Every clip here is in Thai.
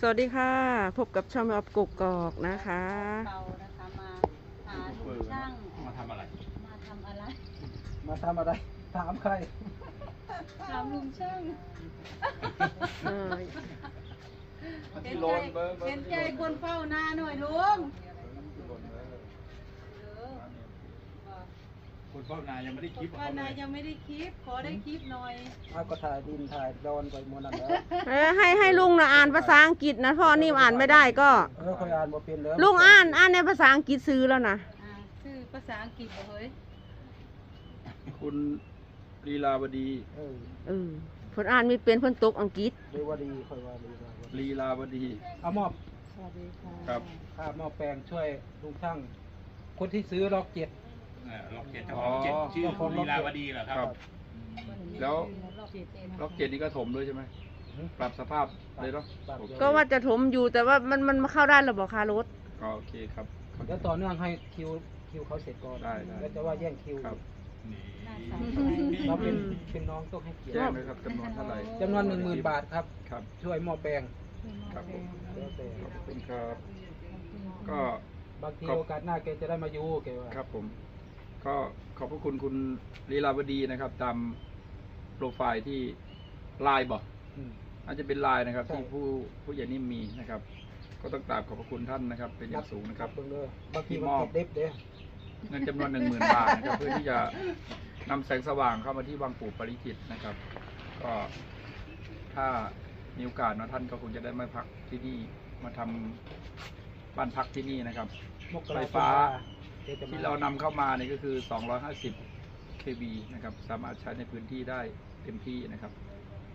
สวัสดีค่ะ พบกับช่องแมวกกกอกนะคะ เบานะคะมาหาลุงช่างมาทำอะไร มาทำอะไรมาทำอะไร ถามใคร ถามลุงช่างเออเห็นใจเห็นใจคนเฝ้าหน้าหน่อยลุงเออ คุณพ่อนายยังไม่ได้คลิปว่านายยังไม่ได้คลิป ขอได้คลิปหน่อยเอาก็ถ่ายดินถ่ายดอนไปหมดนั่นแหล้วเออให้ให้ลุงนะอ่านภาษาอังกฤษนะพ่อนี่อ่านไม่ได้ก็ เออคอยอ่านบ่เป็นแล้วลุงอ่านอ่านในภาษาอังกฤษซื้อแล้วนะอ่าชื่อภาษาอังกฤษเหรอเฮ้ยคุณลีลาวดีเออเออเพิ่นอ่านไม่เป็นเพิ่นตกอังกฤษ เรียกว่าดีคอยว่าดีว่าดีลีลาวดี เอามอบสวัสดีค่ะครับ ค่ามอบแปลงช่วยลุงช่างคนที่ซื้อล็อกเจ็ด ล็อกเก็ตเจ้าของเจ็ดชื่อคุณลีลาวดีเหรอคครัรับ บ แล้วรอบเจ็ดเองล็อกเกตนี่ก็ถมด้วยใช่ไหมปรับสภาพเลยเนาะโอเคก็ว่าจะถมอยู่แต่ว่ามันมันมาเข้าได้หรือเปล่าคะรถ ก็โอเคครับเดี๋ยวต่อเนื่องให้คิวคิวเขาเสร็จก่อนได้ได้ แล้วจะว่าแย่งคิวครับนี่เราเป็นเป็นน้องต้องให้เกียรแจ้งติเลยครับจำนวนเท่าไหร่จำนวนหนึ่งหมื่นบาทครับ ครับ ช่วยมอบแปลงครับผม แล้วแต่ขอบคุณครับ ก็ บางทีครับ โอกาสหน้าแกจะได้มาอยู่แกว่าครับผม ก็ขอบพระคุณคุณลีลาวดีนะครับ ตามโปรไฟล์ที่ไลน์บอกอืมอาจจะเป็นไลน์นะครับใช่ที่ผู้ผู้ใหญ่นิ่มมีนะครับ ก็ต้องกราบขอบพระคุณท่านนะครับ เป็นอย่างสูงนะครับเบิ่งเลยบางทีที่มันมอบติดเด็บเด้เงินจำนวนหนึ่งหมื่นบาทนะครับเพื่อที่จะนำแสงสว่างเข้ามาที่วังปู่ปริจิตรนะครับ ก็ถ้ามีโอกาสเนอะท่านก็คงจะได้มาพักที่นี่มาทำบ้านพักที่นี่นะครับมกไฟราฟ้า แกจะมที่เรานำเข้ามาเนี่ยก็คือ 250 kV นะครับ สามารถใช้ในพื้นที่ได้เต็มที่นะครับ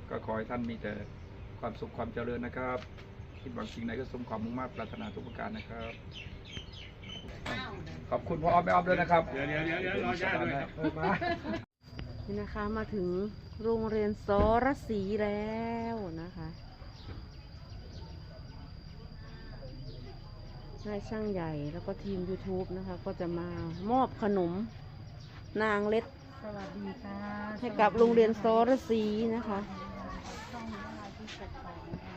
ก็ขอให้ท่านมีแต่ความสุขความเจริญนะครับ คิดหวังสิ่งใดก็สมความมุ่งมั่นปรารถนาทุกประการนะครับ ขอบคุณพ่อออฟแม่ออฟด้วยนะครับ เดี๋ยวเดี๋ยวเดี๋ยวเดี๋ยวรอญาติด้วยครับเออมานี่นะคะมาถึงโรงเรียนสรศรีแล้วนะคะ นายช่างใหญ่แล้วก็ทีม YouTube นะคะ ก็จะมามอบขนมนางเล็ด สวัสดีค่ะให้กับโรงเรียนสรศรีนะคะ ช่องอะไรที่เกิดของนะคะ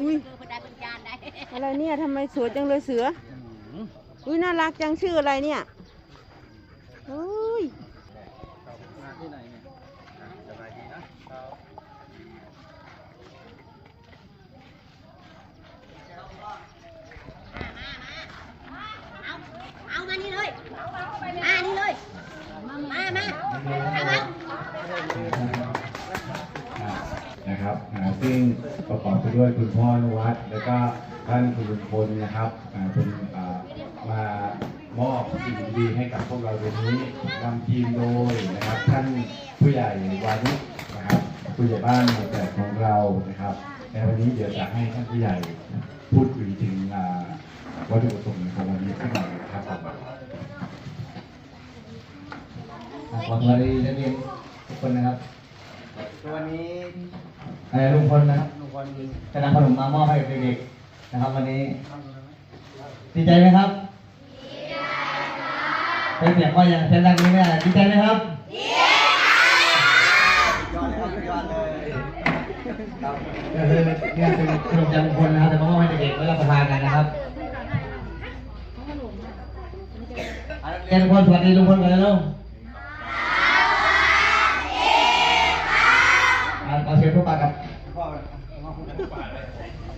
อุ้ยอะไรเนี่ยทำไมสวยจังเลยเสือ อุ้ยน่ารักจังชื่ออะไรเนี่ยอุ้ย มา ที่ไหนเนี่ยสบายดีนะเอามานี่เลยมานี่เลย มา มาเอามานะครับซึ่งประกอบไปด้วยคุณพ่อนุวัฒน์แล้วก็ท่านคุณลุงพลนะครับอ่าเป็นมา มอบสิ่งดีๆให้กับพวกเราวันนี้นำทีมโดยนะครับท่านผู้ใหญ่วานิชนะครับผู้ใหญ่บ้านหมู่แปดของเรานะครับในวันนี้เดี๋ยวจะให้ท่านผู้ใหญ่พูดคุยถึงอ่าวัตถุประสงค์ของวันนี้สักหน่อยนะครับผมขอสวัสดีนักเรียนทุกคนนะครับวันนี้เอ่อลุงพลนะครับลุงพลยิงจะนำขนมมามอบให้เด็กๆนะครับ วันนี้ดีใจไหมครับดีใจครับ เป็นเสียงว่าอย่างเช่นดังนี้เนี่ยดีใจไหมครับดีใจยอดเลยครับยอดเลยครับก็คือเนี่ยเป็นขนมจากลุงพลนะครับจะมามอบให้เด็กๆไว้รับประทานกันนะครับอะนักเรียนทุกคนสวัสดีลุงพลกันเลยลูกอ่าขอเชิญพวกปากับพ่อพ่อพูดกัน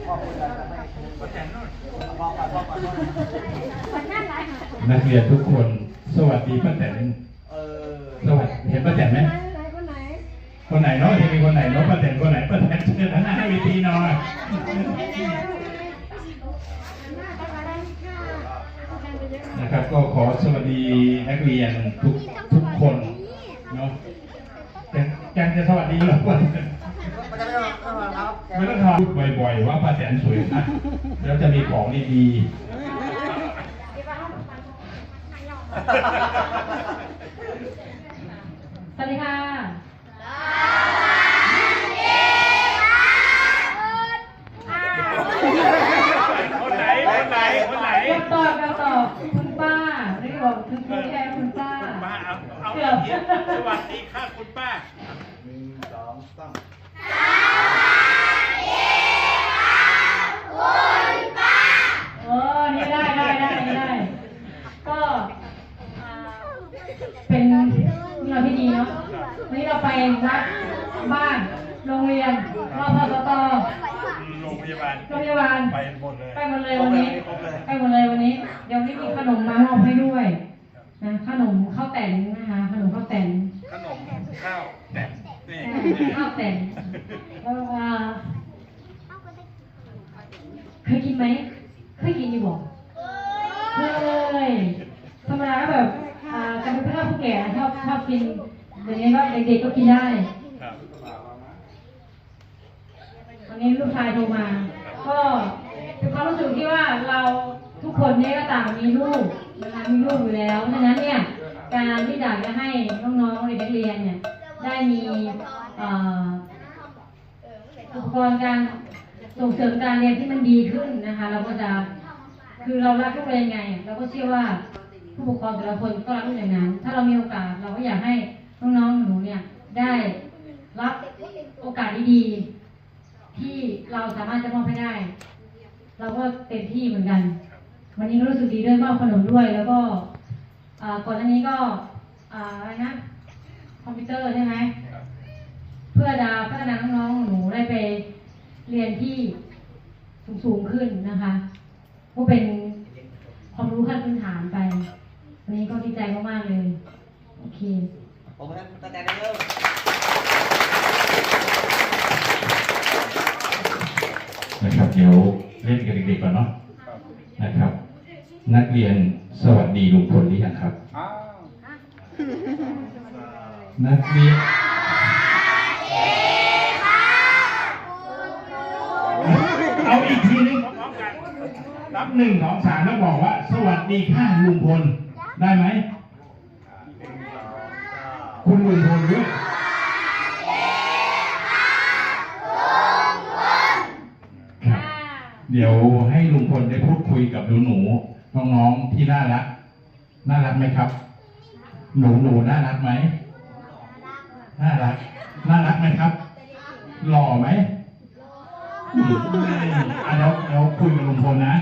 พ่อพูดกันพ่อแจนนู่นพ่อปาพ่อปานักเรียนทุกคน สวัสดีป้าแตนเออสวัสดีเห็นป้าแตนไหมคนไหนเนาะจะมีคนไหนเนาะป้าแตนคนไหนป้าแตนเชิญทางหน้าให้เวทีหน่อยนะครับก็ขอสวัสดีนักเรียนทุกทุกคนเนาะแต่ยังจะสวัสดีหรอวะไม่ต้องทำพูดบ่อยๆว่าป้าแตนสวยนะแล้วจะมีของดีๆ สวัสดีค่ะคนไหน คนไหน คนไหนคำตอบคำตอบคุณป้าเรียกว่าคุณคุณแค่คุณป้า มาเอา เอาแบบนี้สวัสดีค่ะคุณป้า หนึ่งสองสาม วันนี้เราไปวัดบ้านโรงเรียนรพสตโรงพยาบาลโรงพยาบาลไปหมดเลยไปหมดเลยวันนี้ไปหมดเลยวันนี้ เดี๋ยวนี้มีขนมมามอบให้ด้วยนะขนมข้าวแต่นนะคะขนมข้าวแต่นขนมข้าวแต่นี่ข้าวแต่นแล้วอ่าเคยกินไหมเคยกินอยู่บอกเคยธรรมดาก็แบบอ่าจะเป็นเพื่อนผู้แก่ชอบชอบกิน เดี๋ยวนี้ก็เด็กๆก็กินได้ครับวันนี้ลูกชายโทรมา ก็เป็นความรู้สึกที่ว่าเราทุกคนเนี่ยก็ต่างมีลูกนะคะมีลูกอยู่แล้วเพราะฉะนั้นเนี่ยการที่อยากจะให้น้องๆเด็กนักเรียนเนี่ยได้มีเอ่ออุปกรณ์การส่งเสริมการเรียนที่มันดีขึ้นนะคะ เราก็จะคือเรารักลูกเรียนไง เราก็เชื่อว่าผู้ปกครองแต่ละคนก็รักลูกอย่างนั้น ถ้าเรามีโอกาสเราก็อยากให้ น้องๆหนูเนี่ยได้รับโอกาสดีๆ ที่เราสามารถจะมอบให้ได้ เราก็เต็มที่เหมือนกัน วันนี้ก็รู้สึกดีด้วยมอบขนมด้วย แล้วก็ก่อนหน้านี้ก็อ่าอะไรนะคอมพิวเตอร์ใช่ไหมเพื่อจะพัฒนาน้องๆหนูได้ไปเรียนที่สูงๆขึ้นนะคะก็เป็นความรู้ขั้นพื้นฐานไปวันนี้ก็ดีใจมากๆเลย โอเค ผมให้ตั้งแต่เริ่มนะครับเดี๋ยวเล่นกับเด็กๆก่อนเนาะนะครับ นักเรียนสวัสดีลุงพลหรือยังครับอ้าวนักเรียนเอาอีกทีนึงนับหนึ่งสองสามแล้วบอกว่า สวัสดีค่ะลุงพลได้ไหม คุณลุงพลด้วยครับเดี๋ยวให้ลุงพลได้พูดคุยกับหนูหนูๆน้องๆที่น่ารัก น่ารักไหมครับ หนูหนูๆน่ารักไหมน่ารัก น่ารักไหมครับ หล่อไหมอืมอะเดี๋ยวเดี๋ยวคุยกับลุงพลนะ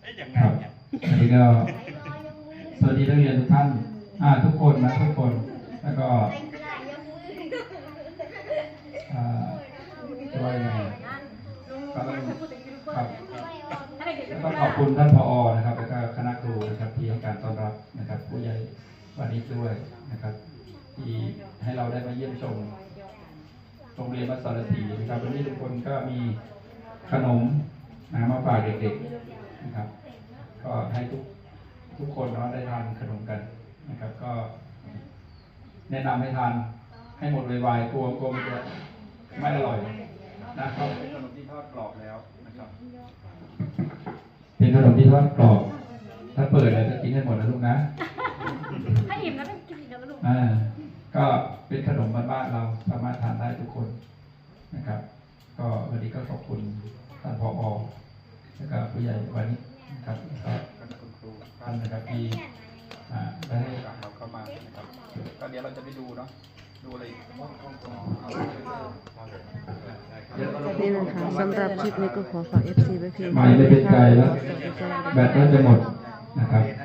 เอ๊ะยังไงครับเนี่ยอันนี้ก็สวัสดีนักเรียนทุกท่าน อ่าทุกคนนะทุกคน แล้วก็อ่าจะว่ายังไงก็ต้องครับต้องขอบคุณท่านผอนะครับแล้วก็คณะครูนะครับที่ให้การต้อนรับนะครับ ผู้ใหญ่วันนี้ด้วยนะครับ ที่ให้เราได้มาเยี่ยมชมโรงเรียนวัดสารถีนะครับวันนี้ทุกคนก็มีขนมนะมาฝากเด็กๆนะครับ ก็ให้ทุกทุกคนเนาะได้ทานขนมกัน นะครับ ก็แนะนำให้ทานให้หมดไวๆกลัวกลัวมันจะไม่อร่อยนะครับเป็นขนมที่ทอดกรอบแล้วนะครับเป็นขนมที่ทอดกรอบ ถ้าเปิดแล้วจะกินให้หมดนะลูกนะถ้าอิ่มแล้วต้องกินอีกแล้วลูกอ่าก็เป็นขนมบ้านๆเราสามารถทานได้ทุกคนนะครับ ก็วันนี้ก็ขอบคุณท่านผอแล้วก็ผู้ใหญ่วันนี้นะครับแล้วก็ก็คุณครูท่านนะครับที่ อ่าได้ให้กลับเราเข้ามานะครับก็เดี๋ยวเราจะไปดูเนาะดูอะไรอีกเอาไปเรื่อยๆเดี๋ยวเรานี่นะคะสำหรับคลิปนี้ก็ขอฝาก FC ไว้เพียงไม่ได้เป็นใจแล้วสวัสดีค่ะแบตน่าจะหมด